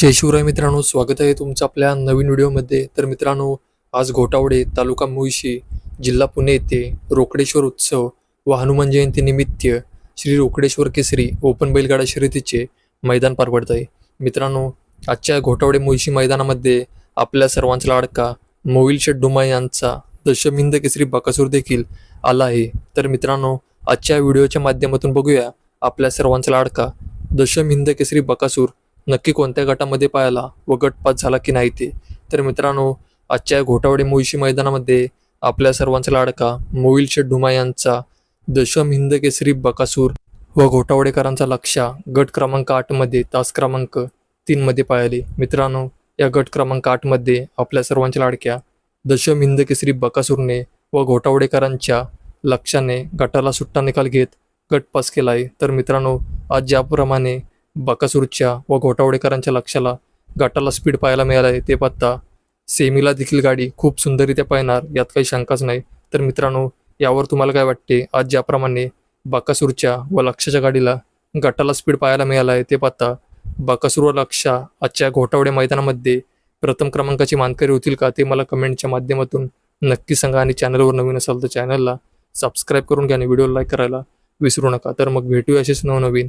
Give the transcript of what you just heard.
जय शिवराय मित्रांनो स्वागत आहे तुमचं आपल्या नवीन व्हिडिओमध्ये. तर मित्रांनो आज घोटावडे तालुका मुळशी जिल्हा पुणे येथे रोकडेश्वर उत्सव व हनुमान जयंती निमित्त श्री रोकडेश्वर केसरी ओपन बैलगाडा शर्यतीचे मैदान पार पडत आहे. मित्रांनो आजच्या घोटावडे मुळशी मैदानामध्ये आपल्या सर्वांचा लाडका मोविल शेड्डुमा यांचा दशमिंद केसरी बकासूर देखील आला आहे. तर मित्रांनो आजच्या व्हिडिओच्या माध्यमातून बघूया आपल्या सर्वांचा लाडका दशमिंद केसरी बकासूर नक्की कोणत्या गटामध्ये पाहिला व गटपात झाला की नाही ते. तर मित्रांनो आजच्या घोटावडे मुळशी मैदानामध्ये आपल्या सर्वांचा लाडका मोईल शेठ यांचा दशम हिंद केसरी बकासूर व घोटावडेकरांचा लक्षा गट क्रमांक आठमध्ये तास क्रमांक तीनमध्ये पाहिले मित्रांनो या गट क्रमांक आठमध्ये आपल्या सर्वांच्या लाडक्या दशम हिंद केसरी बकासूरने व घोटावडेकरांच्या लक्षाने गटाला सुट्टा निकाल घेत गट पास केला आहे तर मित्रांनो आज ज्याप्रमाणे बाकासूरच्या व घोटावडेकरांच्या लक्षाला गटाला स्पीड पाहायला मिळाला आहे ते पत्ता. सेमीला देखील गाडी खूप सुंदररित्या पाहणार यात काही शंकाच नाही. तर मित्रांनो यावर तुम्हाला काय वाटते? आज ज्याप्रमाणे बाकासूरच्या व लक्षाच्या गाडीला गटाला स्पीड पाहायला मिळाला आहे ते पाहता बाकासूर व लक्षा आजच्या घोटावडे मैदानामध्ये प्रथम क्रमांकाची मानकरी होतील का ते मला कमेंटच्या माध्यमातून नक्की सांगा आणि चॅनलवर नवीन असाल तर चॅनलला सबस्क्राईब करून घ्या आणि व्हिडिओ लाईक करायला विसरू नका. तर मग भेटूया असेच नवनवीन